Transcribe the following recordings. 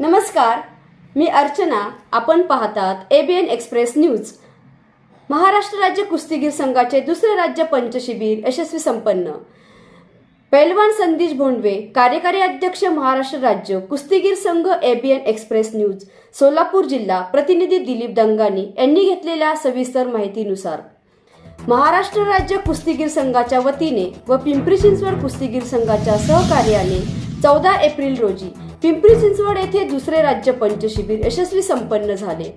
नमस्कार मी अर्चना. आपण पाहतात A B N express news Maharashtra राज्य कुस्तीगीर संघाचे दुसरे राज्य पंचशिबिर यशस्वी संपन्न. पैलवान संदेश भोंडवे कार्यकारी अध्यक्ष महाराष्ट्र राज्य कुस्तीगीर संघ A B N express news Solapur जिल्हा प्रतिनिधी दिलीप दंगानी यांनी घेतलेल्या सविस्तर माहितीनुसार. महाराष्ट्र राज्य कुस्तीगीर संघाच्या वतीने व पिंपरी चिंचवड कुस्तीगीर संघाच्या सहकार्याने चौदा एप्रिल रोजी पिंपरी चिंचवड येथे दुसरे राज्य पंचशिबिर यशस्वी संपन्न झाले.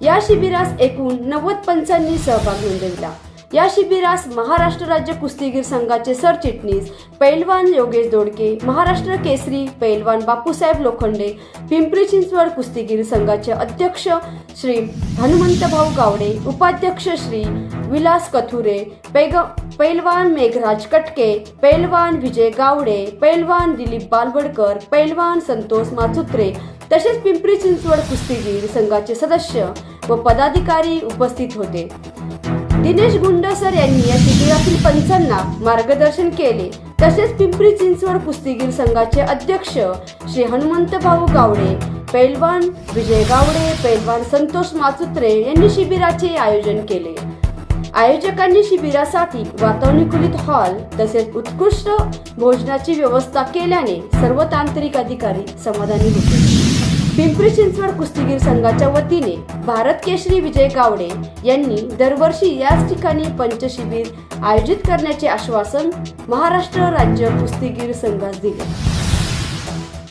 या शिबिरास एकूण नव्वद पंचांनी सहभाग नोंदविला. या शिबिरास महाराष्ट्र राज्य कुस्तीगीर संघाचे सरचिटणीस पैलवान योगेश दोडके महाराष्ट्र केसरी पैलवान बापूसाहेब लोखंडे पिंपरी चिंचवड कुस्तीगीर संघाचे अध्यक्ष श्री हनुमंतभाऊ गावडे उपाध्यक्ष श्री विलास कथुरे पैग पैलवान मेघराज कटके पैलवान विजय गावडे पैलवान दिलीप बालवडकर पैलवान संतोष माचुत्रे तसेच पिंपरी चिंचवड कुस्तीगीर संघाचे सदस्य व पदाधिकारी उपस्थित होते. दिनेश गुंडसर यांनी या शिबिरातील पंचांना मार्गदर्शन केले. तसेच पिंपरी चिंचवड कुस्तीगीर संघाचे अध्यक्ष श्री हनुमंत भाऊ गावडे पैलवान विजय गावडे पैलवान संतोष माचुत्रे यांनी शिबिराचे आयोजन केले. आयोजकांनी शिबिरासाठी वातानुकूलित हॉल तसेच उत्कृष्ट भोजनाची व्यवस्था केल्याने सर्व तांत्रिक अधिकारी समाधानी होते. पिंपरी चिंचवड कुस्तीगीर संघाच्या वतीने भारत केशरी विजय गावडे यांनी दरवर्षी याच ठिकाणी पंचशिबिर आयोजित करण्याचे आश्वासन महाराष्ट्र राज्य कुस्तीगीर संघास दिले.